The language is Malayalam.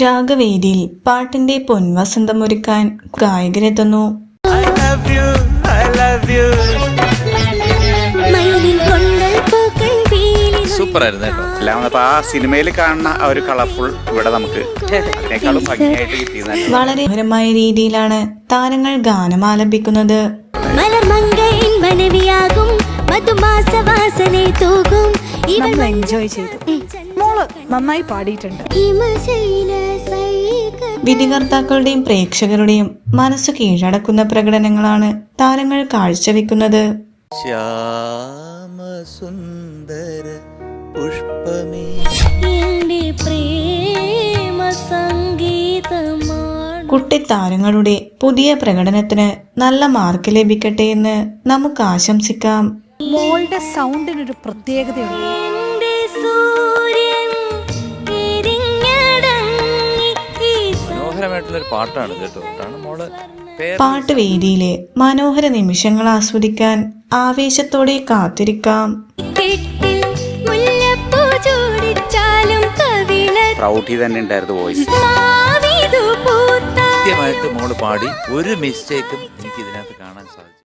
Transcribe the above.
രാഗവേദിയിൽ പാട്ടിന്റെ പൊൻവസന്തമൊരുക്കാൻ ഗായകരെത്തുന്നു ആയിരുന്നു കേട്ടോ. എല്ലാം അപ്പൊ ആ സിനിമയിൽ കാണുന്ന ആ ഒരു കളർഫുൾ ഇവിടെ നമുക്ക് അതിനേക്കാളും ഭംഗിയായിട്ട് കിട്ടിയതാണ്. വളരെ മനോഹരമായ രീതിയിലാണ് താരങ്ങൾ ഗാനം ആലപിക്കുന്നത്. മലർമങ്കയിൻ മനവിയാകും മധുമാസ വാസന തൂകും. നമ്മൾ എൻജോയ് ചെയ്തു. മോൾ നന്നായി പാടിയിട്ടുണ്ട്. വിധികർത്താക്കളുടെയും പ്രേക്ഷകരുടെയും മനസ്സ് കീഴടക്കുന്ന പ്രകടനങ്ങളാണ് താരങ്ങൾ കാഴ്ചവെക്കുന്നത്. ശ്യാമസുന്ദര പുഷ്പമേ. കുട്ടിത്താരങ്ങളുടെ പുതിയ പ്രകടനത്തിന് നല്ല മാർക്ക് ലഭിക്കട്ടെ എന്ന് നമുക്ക് ആശംസിക്കാം. മോളുടെ സൗണ്ടിനൊരു പ്രത്യേകതയുണ്ട്. എന്റെ സൂര്യൻ എരിഞ്ഞടങ്ങി ഈ മനോഹരമായിട്ടുള്ള ഒരു പാട്ടാണ് കേട്ടോ. മോൾ പാട്ട് മനോഹര നിമിഷങ്ങൾ ആസ്വദിക്കാൻ ആവേശത്തോടെ കാത്തിരിക്കാം. പ്രൗഢി തന്നെ ഉണ്ടായിരുന്നു വോയിസ്. കൃത്യമായിട്ട് മോൾ പാടി ഒരു മിസ്റ്റേക്കും എനിക്ക് ഇതിനകത്ത് കാണാൻ സാധിച്ചു.